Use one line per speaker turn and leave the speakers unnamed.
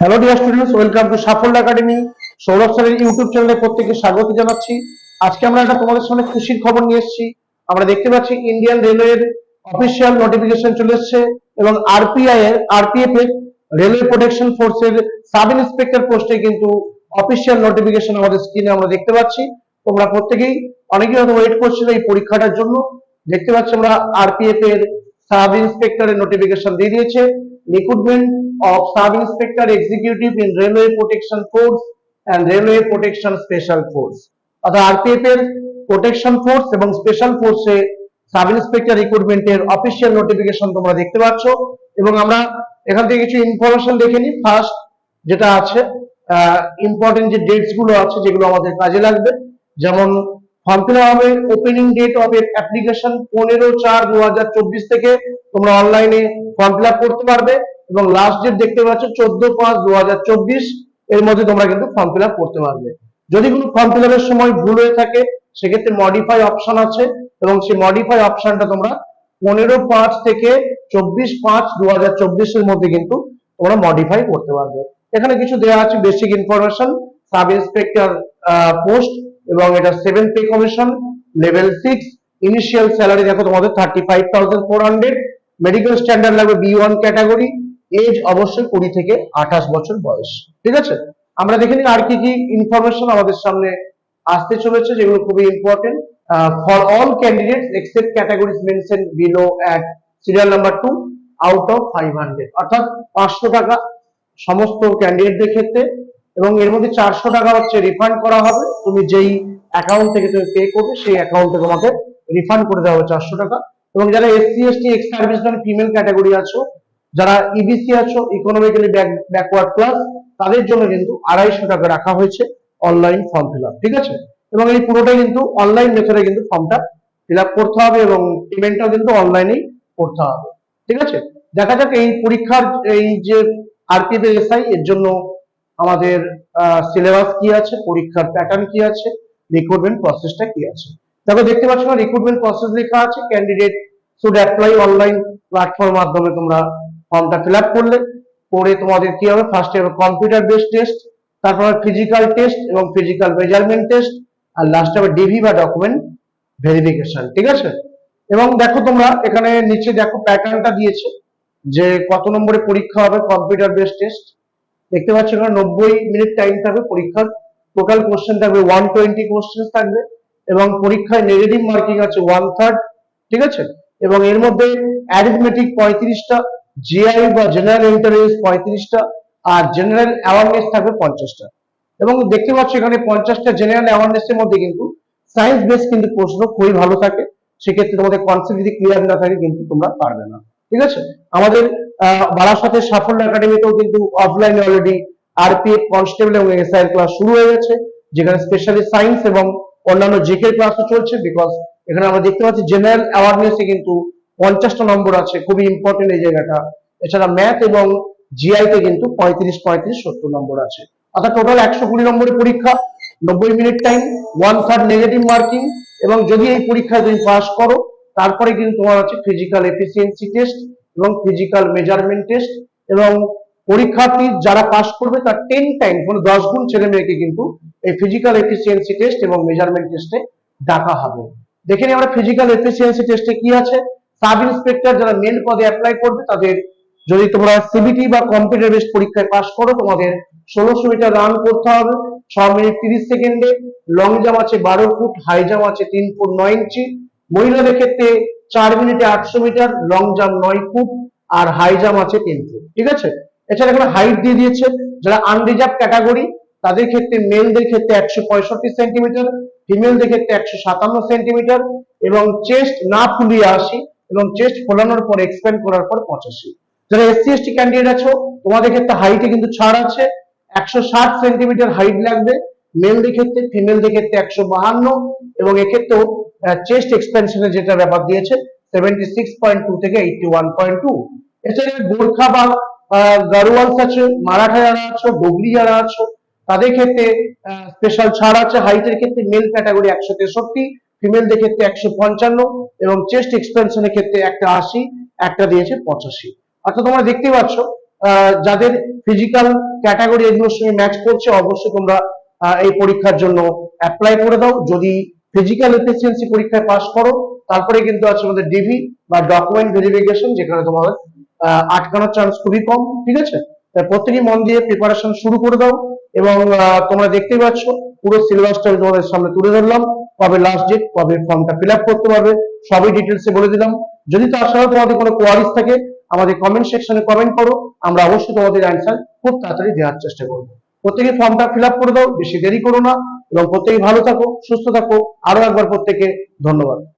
Hello dear students welcome to Saphalya Academy Sourav স্যারের YouTube চ্যানেলে প্রত্যেককে স্বাগত জানাচ্ছি। আজকে আমরা একটা তোমাদের সামনে খুশির খবর নিয়ে এসেছি। আমরা দেখতে পাচ্ছি ইন্ডিয়ান রেলওয়ের অফিসিয়াল নোটিফিকেশন চলে এসেছে এবং আরপিআই এর আরপিএফ এর রেলওয়ে প্রোটেকশন ফোর্সের সাব ইন্সপেক্টর পোস্টে কিন্তু অফিসিয়াল নোটিফিকেশন আমাদের স্ক্রিনে আমরা দেখতে পাচ্ছি। তোমরা প্রত্যেকেই অনেকেই হয়তো ওয়েট করছিল এই পরীক্ষাটার জন্য। দেখতে পাচ্ছি আমরা আরপিএফ এর সাব ইন্সপেক্টরের নোটিফিকেশন দিয়ে দিয়েছে। Recruitment of sub inspector executive in railway protection force and railway protection special force অর্থাৎ আরপিএফ এর প্রোটেকশন ফোর্স এবং স্পেশাল ফোর্সে সাব ইন্সপেক্টর রিক্রুটমেন্টের অফিসিয়াল নোটিফিকেশন তোমরা দেখতে পাচ্ছ। এবং আমরা এখান থেকে কিছু ইনফরমেশন দেখে নিই। ফার্স্ট যেটা আছে ইম্পর্টেন্ট যে ডেটসগুলো আছে, যেগুলো আমাদের কাজে লাগবে। যেমন ফর্ম ফিল হবে ওপেনিং ডেট অফ অ্যাপ্লিকেশন পনেরো চার দু হাজার চব্বিশ থেকে তোমরা অনলাইনে ফর্ম ফিল করতে পারবে এবং লাস্ট ডেট দেখতে পাচ্ছ চোদ্দ পাঁচ দু হাজার চব্বিশ, এর মধ্যে তোমরা কিন্তু ফর্ম ফিল করতে পারবে। যদি কোনো ফর্ম ফিল সময় ভুল হয়ে থাকে, সেক্ষেত্রে মডিফাই অপশন আছে এবং সেই মডিফাই অপশনটা তোমরা পনেরো পাঁচ থেকে চব্বিশ পাঁচ দু হাজার চব্বিশের মধ্যে কিন্তু তোমরা মডিফাই করতে পারবে। এখানে কিছু দেওয়া আছে basic information sub inspector post এবং এটা seven pay commission level six initial salary দেখো তোমাদের thirty five thousand four hundred medical standard লাগবে বি ওয়ান ক্যাটাগরি এজ অবশ্যই কুড়ি থেকে আঠাশ বছর বয়স। ঠিক আছে? আমরা দেখে নিই আর কি কি ইনফরমেশন আমাদের সামনে আসতে চলেছে, যেগুলো খুবই important for all candidates except categories mention below at serial number two out of five hundred অর্থাৎ পাঁচশো টাকা সমস্ত ক্যান্ডিডেটদের ক্ষেত্রে এবং এর মধ্যে চারশো টাকা হচ্ছে রিফান্ড করা হবে। তুমি যেই অ্যাকাউন্ট থেকে তুমি পে করবে, সেই অ্যাকাউন্টে তোমাকে রিফান্ড করে দেওয়া হবে চারশো টাকা। এবং যারা SC ST ex serviceman female category আছো, যারা ইবিসি আছো ইকোনমিক্যালি ব্যাকওয়ার্ড ক্লাস তাদের জন্য কিন্তু আড়াইশো টাকা রাখা হয়েছে অনলাইন ফর্ম ফিল ঠিক আছে? এবং এই পুরোটাই কিন্তু অনলাইন মেথডে কিন্তু ফর্মটা ফিল করতে হবে এবং পেমেন্টটাও কিন্তু অনলাইনেই করতে হবে, ঠিক আছে? দেখা যাক এই পরীক্ষার, এই যে আরপিএফ এসআই এর জন্য আমাদের সিলেবাস কি আছে, পরীক্ষার প্যাটার্ন কি আছে রিক্রুটমেন্ট প্রসেসটা কি আছে। দেখো, দেখতে পাচ্ছ না রিক্রুটমেন্ট প্রসেস লেখা আছে candidate should apply online platform মাধ্যমে তোমরা ফর্মটা ফিল আপ করলে। করে তোমাদের কি হবে ফার্স্টে হবে কম্পিউটার বেসড টেস্ট তারপর ফিজিক্যাল টেস্ট এবং ফিজিক্যাল মেজারমেন্ট টেস্ট আর লাস্ট হবে ডিভি বা ডকুমেন্ট ভেরিফিকেশন ঠিক আছে? এবং দেখো তোমরা, এখানে নিচে দেখো প্যাটার্নটা দিয়েছে, যে কত নম্বরে পরীক্ষা হবে কম্পিউটার বেসড টেস্ট দেখতে পাচ্ছ এখানে নব্বই মিনিট টাইম থাকবে, পরীক্ষার টোটাল কোশ্চেন থাকবে ওয়ান টোয়েন্টি কোশ্চেন থাকবে, এবং পরীক্ষায় নেগেটিভ মার্কিং আছে ওয়ান থার্ড ঠিক আছে? এবং এর মধ্যে অ্যারিথমেটিক পঁয়ত্রিশটা জিআই বা জেনারেল ইন্টারেস্ট পঁয়ত্রিশটা, আর জেনারেল অ্যাওয়ারনেস থাকবে পঞ্চাশটা। এবং দেখতে পাচ্ছ এখানে পঞ্চাশটা জেনারেল অ্যাওয়ারনেস এর মধ্যে কিন্তু সায়েন্স বেস কিন্তু প্রশ্ন খুবই ভালো থাকে, সেক্ষেত্রে তোমাদের কনসেপ্ট যদি ক্লিয়ার না থাকে কিন্তু তোমরা পারবে না। ঠিক আছে? আমাদের বারাসাতের সাফল্য একাডেমিতেও কিন্তু অফলাইনে অলরেডি আরপিএফ কনস্টেবল এবং এসআই ক্লাস শুরু হয়ে গেছে, যেখানে স্পেশালি সায়েন্স এবং অন্যান্য জিকে ক্লাসও চলছে বিকজ এখানে আমরা দেখতে পাচ্ছি জেনারেল অ্যাওয়ারনেসে কিন্তু পঞ্চাশটা নম্বর আছে, খুবই ইম্পর্টেন্ট এই জায়গাটা। এছাড়া ম্যাথ এবং জিআই তে কিন্তু পঁয়ত্রিশ পঁয়ত্রিশ, সত্তর নম্বর আছে। অর্থাৎ টোটাল একশো কুড়ি নম্বরের পরীক্ষা, নব্বই minute time one third negative marking এবং যদি এই পরীক্ষায় তুমি পাস করো তারপরে কিন্তু তোমার হচ্ছে ফিজিক্যাল এফিসিয়েন্সি টেস্ট এবং ফিজিক্যাল মেজারমেন্ট টেস্ট এবং পরীক্ষার্থী যারা পাস করবে তার টেন টাইম মানে দশ গুণ ছেলে মেয়েকে কিন্তু এই ফিজিক্যাল এফিসিয়েন্সি টেস্ট এবং মেজারমেন্ট টেস্টে ডাকা হবে। দেখে নিই আমরা ফিজিক্যাল এফিসিয়েন্সি টেস্টে কি আছে। সাব ইন্সপেক্টর যারা মেল পদে অ্যাপ্লাই করবে তাদের যদি তোমরা সিবিটি বা কম্পিউটার বেসড পরীক্ষায় পাস করো, তোমাদের ষোলোশো মিটার রান করতে হবে। ছ মিনিট তিরিশ সেকেন্ডে লং জাম্প আছে বারো ফুট হাই জাম্প আছে তিন ফুট নয় ইঞ্চি মহিলাদের ক্ষেত্রে চার মিনিটে আটশো মিটার লং জাম্প নয় ফুট আর হাই জাম্প আছে তিন ফুট, ঠিক আছে? এছাড়া এখানে হাইট দিয়ে দিয়েছে, যারা আনরিজার্ভ ক্যাটাগরি তাদের ক্ষেত্রে মেলদের ক্ষেত্রে একশো পঁয়ষট্টি সেন্টিমিটার ফিমেলদের ক্ষেত্রে একশো সাতান্ন সেন্টিমিটার এবং চেস্ট না ফুলিয়ে আসি এবং চেস্ট ফোলানোর পর এক্সপ্যান্ড করার পর পঁচাশি। যারা এসসি এসটি ক্যান্ডিডেট আছো, তোমাদের ক্ষেত্রে হাইটে কিন্তু ছাড় আছে, একশো ষাট সেন্টিমিটার হাইট লাগবে মেলদের ক্ষেত্রে ফিমেলদের ক্ষেত্রে একশো বাহান্ন এবং এক্ষেত্রেও চেস্ট এক্সপেনশনের যেটা ব্যাপার দিয়েছে সেভেন্টি সিক্স পয়েন্ট টু থেকে এইটটি ওয়ান পয়েন্ট টু এছাড়া গোর্খা বা গারোয়ালস আছে, মারাঠা যারা আছো যারা আছো, তাদের ক্ষেত্রে স্পেশাল ছাড় আছে হাইটের ক্ষেত্রে মেল ক্যাটাগরি একশো তেষট্টি ফিমেলদের ক্ষেত্রে একশো পঞ্চান্ন এবং চেস্ট এক্সপেনশনের ক্ষেত্রে একটা আশি, একটা দিয়েছে পঁচাশি। অর্থাৎ তোমরা দেখতে পাচ্ছ যাদের ফিজিক্যাল ক্যাটাগরি এগুলোর সঙ্গে ম্যাচ করছে, অবশ্যই তোমরা এই পরীক্ষার জন্য অ্যাপ্লাই করে দাও। যদি ফিজিক্যাল এফিসিয়েন্সি পরীক্ষায় পাস করো, তারপরে কিন্তু আছে আমাদের ডিভি বা ডকুমেন্ট ভেরিফিকেশন যেখানে তোমাদের আটকানোর চান্স খুবই কম, ঠিক আছে? তাই প্রত্যেকেই মন দিয়ে প্রিপারেশন শুরু করে দাও এবং তোমরা দেখতেই পাচ্ছ, পুরো সিলেবাসটা তোমাদের সামনে তুলে ধরলাম, কবে লাস্ট ডেট কবে ফর্মটা ফিল আপ করতে পারবে, সবই ডিটেলসে বলে দিলাম। যদি তার সাথে তোমাদের কোনো কোয়ারিজ থাকে, আমাদের কমেন্ট সেকশনে কমেন্ট করো, আমরা অবশ্যই তোমাদের অ্যান্সার খুব তাড়াতাড়ি দেওয়ার চেষ্টা করব। প্রত্যেকে ফর্মটা ফিল আপ করে দাও, বেশি দেরি করো না। এবং প্রত্যেকে ভালো থাকো সুস্থ থাকো। আরও একবার প্রত্যেকে ধন্যবাদ।